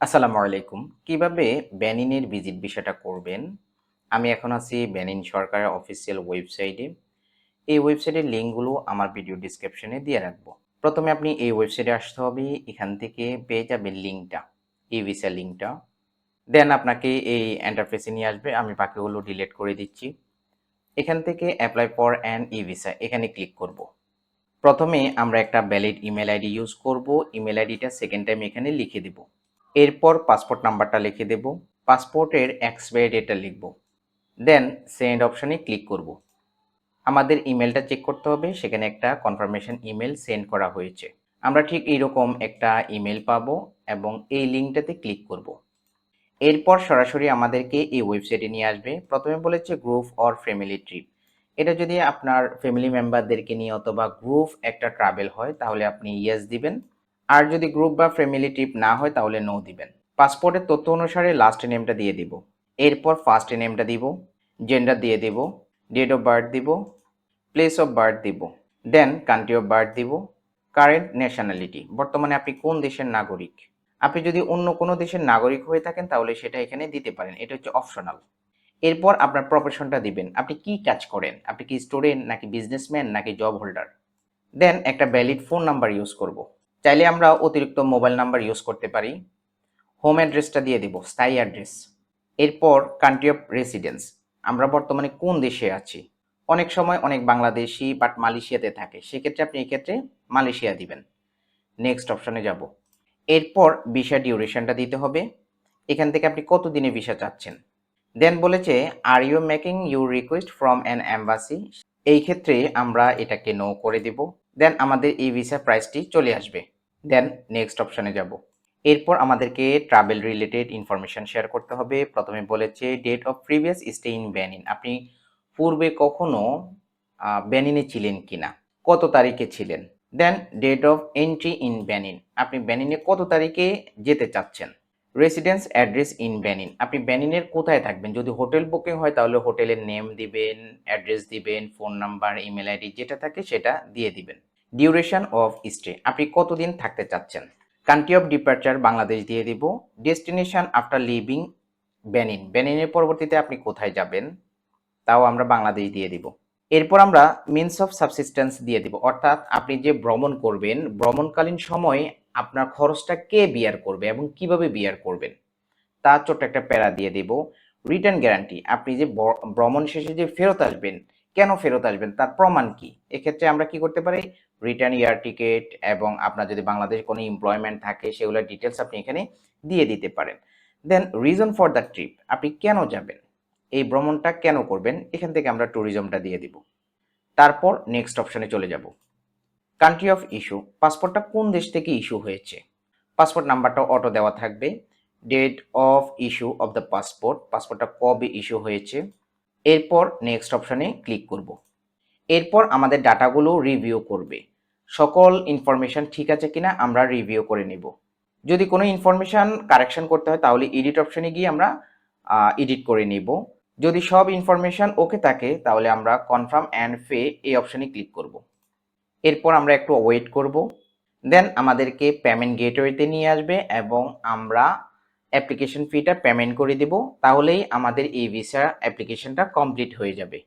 আসসালামু আলাইকুম। কীভাবে বেনিনের ভিজিট বিষয়টা করবেন? আমি এখন আছি বেনিন সরকারের অফিসিয়াল ওয়েবসাইটে এই ওয়েবসাইটের লিঙ্কগুলো আমার ভিডিও ডিসক্রিপশনে দিয়ে রাখব। প্রথমে আপনি এই ওয়েবসাইটে আসতে হবে। এখান থেকে পেয়ে যাবেন লিঙ্কটা, এই ভিসা লিঙ্কটা। দেন আপনাকে এই এন্টারফেসে নিয়ে আসবে। আমি বাকিগুলো ডিলিট করে দিচ্ছি। এখান থেকে apply for an e visa এখানে ক্লিক করব। প্রথমে আমরা একটা ভ্যালিড ইমেল আইডি ইউজ করব। ইমেল আইডিটা সেকেন্ড টাইম এখানে লিখে দেব। এরপর পাসপোর্ট নাম্বারটা লিখে দেব পাসপোর্টের এক্সপায়ারি ডেটটা লিখব। দেন সেন্ড অপশনে ক্লিক করব। আমাদের ইমেলটা চেক করতে হবে, সেখানে একটা কনফার্মেশন ইমেল সেন্ড করা হয়েছে। আমরা ঠিক এইরকম একটা ইমেল পাবো এবং এই লিঙ্কটাতে ক্লিক করব। এরপর সরাসরি আমাদেরকে এই ওয়েবসাইটে নিয়ে আসবে। প্রথমে বলেছে গ্রুপ অর ফ্যামিলি ট্রিপ এটা যদি আপনার ফ্যামিলি মেম্বারদেরকে নিয়ে অথবা গ্রুপ একটা ট্রাভেল হয়, তাহলে আপনি ইয়েস দিবেন। আর যদি গ্রুপ বা ফ্যামিলি ট্রিপ না হয়, তাহলে নো দিবেন। পাসপোর্টের তথ্য অনুসারে লাস্ট নেমটা দিয়ে দিব। এরপর ফার্স্ট নেমটা দিব জেন্ডার দিয়ে দিব ডেট অফ বার্থ দিব প্লেস অফ বার্থ দিব দেন কান্ট্রি অফ বার্থ দিব কারেন্ট ন্যাশনালিটি বর্তমানে আপনি কোন দেশের নাগরিক? আপনি যদি অন্য কোনো দেশের নাগরিক হয়ে থাকেন, তাহলে সেটা এখানে দিতে পারেন। এটা হচ্ছে অপশনাল এরপর আপনার প্রফেশনটা দিবেন। আপনি কি কাজ করেন? আপনি কি স্টুডেন্ট নাকি বিজনেসম্যান নাকি জব হোল্ডার দেন একটা ভ্যালিড ফোন নাম্বার ইউজ করব। চাইলে আমরা অতিরিক্ত মোবাইল নাম্বার ইউজ করতে পারি। হোম অ্যাড্রেসটা দিয়ে দিব, স্থায়ী অ্যাড্রেস এরপর কান্ট্রি অফ রেসিডেন্স আমরা বর্তমানে কোন দেশে আছি? অনেক সময় অনেক বাংলাদেশি বাট মালয়েশিয়াতে থাকে, সেক্ষেত্রে আপনি এক্ষেত্রে মালয়েশিয়া দিবেন। নেক্সট অপশনে যাব। এরপর ভিসা ডিউরেশনটা দিতে হবে। এখান থেকে আপনি কত দিনে ভিসা চাচ্ছেন? দেন বলেছে are you making you request from an embassy এই ক্ষেত্রে আমরা এটাকে নো করে দেব। দেন আমাদের এই ভিসা প্রাইসটি চলে আসবে। দেন নেক্সট অপশানে যাব। এরপর আমাদেরকে ট্রাভেল রিলেটেড ইনফরমেশন শেয়ার করতে হবে। প্রথমে বলেছে date of previous stay in Benin আপনি পূর্বে কখনো ব্যানিনে ছিলেন কিনা? কত তারিখে ছিলেন? Then date of entry in Benin আপনি ব্যানিনে কত তারিখে যেতে চাচ্ছেন? রেসিডেন্স অ্যাড্রেস ইন বেনিন আপনি ব্যানিনের কোথায় থাকবেন? যদি হোটেল বুকিং হয়, তাহলে হোটেলের নেম দিবেন অ্যাড্রেস দিবেন ফোন নাম্বার ইমেল আইডি যেটা থাকে সেটা দিয়ে দিবেন। ডিউরেশন অফ স্টে আপনি কতদিন থাকতে চাচ্ছেন? কান্ট্রি অফ ডিপার্চার বাংলাদেশ দিয়ে দিব। ডেস্টিনেশন আফটার লিভিং বেনিন বেনিনের পরবর্তীতে আপনি কোথায় যাবেন? তাও আমরা বাংলাদেশ দিয়ে দিব। এরপর আমরা মিনস অফ সাবসিস্টেন্স দিয়ে দিব। অর্থাৎ আপনি যে ভ্রমণ করবেন, ভ্রমণকালীন সময়ে আপনার খরচটা কে বিয়ার করবে এবং কীভাবে বিয়ার করবেন? তা ছোট্ট একটা প্যারা দিয়ে দেব। রিটার্ন গ্যারান্টি আপনি যে ভ্রমণ শেষে যে ফেরত আসবেন কেন ফেরত আসবেন? তার প্রমাণ কি? এক্ষেত্রে আমরা কি করতে পারি? রিটার্ন ইয়ার টিকেট এবং আপনার যদি বাংলাদেশ কোনো এমপ্লয়মেন্ট থাকে সেগুলোর ডিটেলস আপনি এখানে দিয়ে দিতে পারেন। Then reason for the trip আপনি কেন যাবেন? এই ভ্রমণটা কেন করবেন? এখান থেকে আমরা ট্যুরিজমটা দিয়ে দিব। তারপর নেক্সট অপশনে চলে যাব। কান্ট্রি অফ ইস্যু পাসপোর্টটা কোন দেশ থেকে ইস্যু হয়েছে? পাসপোর্ট নাম্বারটা অটো দেওয়া থাকবে। Date of issue of the passport পাসপোর্টটা কবে ইস্যু হয়েছে? এরপর নেক্সট অপশানে ক্লিক করব। এরপর আমাদের ডাটাগুলো রিভিউ করবে। সকল ইনফরমেশন ঠিক আছে কিনা আমরা রিভিউ করে নিব। যদি কোনো ইনফরমেশন কারেকশন করতে হয় তাহলে এডিট অপশানে গিয়ে আমরা এডিট করে নিব। যদি সব ইনফরমেশন ওকে থাকে তাহলে আমরা কনফার্ম অ্যান্ড ফে এই অপশানে ক্লিক করব। এরপর আমরা একটু ওয়েট করব। দেন আমাদেরকে পেমেন্ট গেটওয়েতে নিয়ে আসবে এবং আমরা অ্যাপ্লিকেশন ফিটা পেমেন্ট করে দেব তাহলেই আমাদের এই ভিসা অ্যাপ্লিকেশনটা কমপ্লিট হয়ে যাবে।